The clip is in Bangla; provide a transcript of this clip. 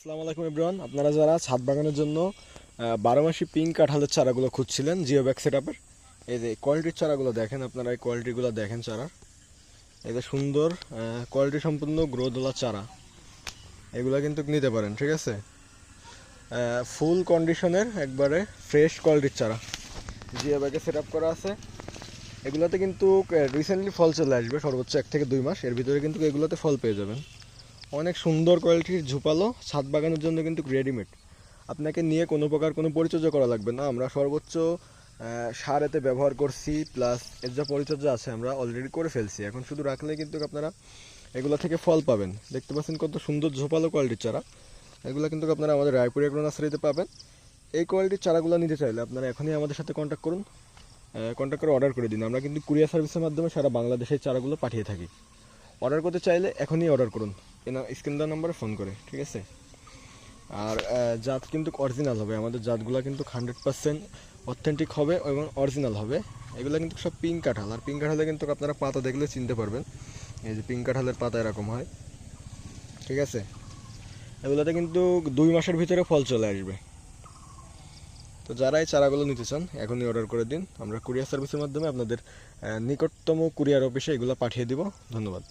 আসসালামু আলাইকুম ইব্রান আপনারা যারা ছাদ বাগানের জন্য বারো মাসি পিঙ্ক কাঁঠালের চারাগুলো খুঁজছিলেন জিও ব্যাগ সেট আপের এই যে কোয়ালিটির চারাগুলো দেখেন আপনারা, এই কোয়ালিটিগুলো দেখেন চারা এই যে সুন্দর কোয়ালিটি সম্পূর্ণ গ্রোদোলা চারা। এগুলো কিন্তু নিতে পারেন, ঠিক আছে? ফুল কন্ডিশনের একবারে ফ্রেশ কোয়ালিটির চারা। জিও ব্যাগে সেট আপ করা আছে। এগুলোতে কিন্তু রিসেন্টলি ফল চলে আসবে, সর্বোচ্চ এক থেকে দুই মাস। এর ভিতরে কিন্তু এগুলোতে ফল পেয়ে যাবেন। অনেক সুন্দর কোয়ালিটির ঝুপালো, ছাদ বাগানের জন্য কিন্তু রেডিমেড আপনাকে নিয়ে কোনো প্রকার কোনো পরিচর্যা করা লাগবে না। আমরা সর্বোচ্চ সার এতে ব্যবহার করছি প্লাস এর যা পরিচর্যা আছে আমরা অলরেডি করে ফেলছি। এখন শুধু রাখলে কিন্তু আপনারা এগুলো থেকে ফল পাবেন। দেখতে পাচ্ছেন কত সুন্দর ঝোপালো কোয়ালিটির চারা। এগুলো কিন্তু আপনারা আমাদের রায়পুর এগ্রো নার্সারিতে পাবেন। এই কোয়ালিটির চারাগুলো নিতে চাইলে আপনারা এখনই আমাদের সাথে কন্ট্যাক্ট করুন। কন্ট্যাক্ট করে অর্ডার করে দিন। আমরা কিন্তু কুরিয়ার সার্ভিসের মাধ্যমে সারা বাংলাদেশের চারাগুলো পাঠিয়ে থাকি। অর্ডার করতে চাইলে এখনই অর্ডার করুন। স্ক্রিন দেওয়ার নাম্বারে ফোন করে, ঠিক আছে? আর জাত কিন্তু অরিজিনাল হবে, আমাদের জাতগুলো কিন্তু হান্ড্রেড পার্সেন্ট অথেন্টিক হবে এবং অরিজিনাল হবে। এগুলো কিন্তু সব পিঙ্ক কাঁঠাল, আর পিঙ্ক কাঁঠালে কিন্তু আপনারা পাতা দেখলে চিনতে পারবেন। এই যে পিঙ্ক কাঁঠালের পাতা এরকম হয়, ঠিক আছে? এগুলোতে কিন্তু দুই মাসের ভিতরে ফল চলে আসবে। তো যারা এই চারাগুলো নিতে চান, এখনই অর্ডার করে দিন। আমরা কুরিয়ার সার্ভিসের মাধ্যমে আপনাদের নিকটতম কুরিয়ার অফিসে এগুলো পাঠিয়ে দিব। ধন্যবাদ।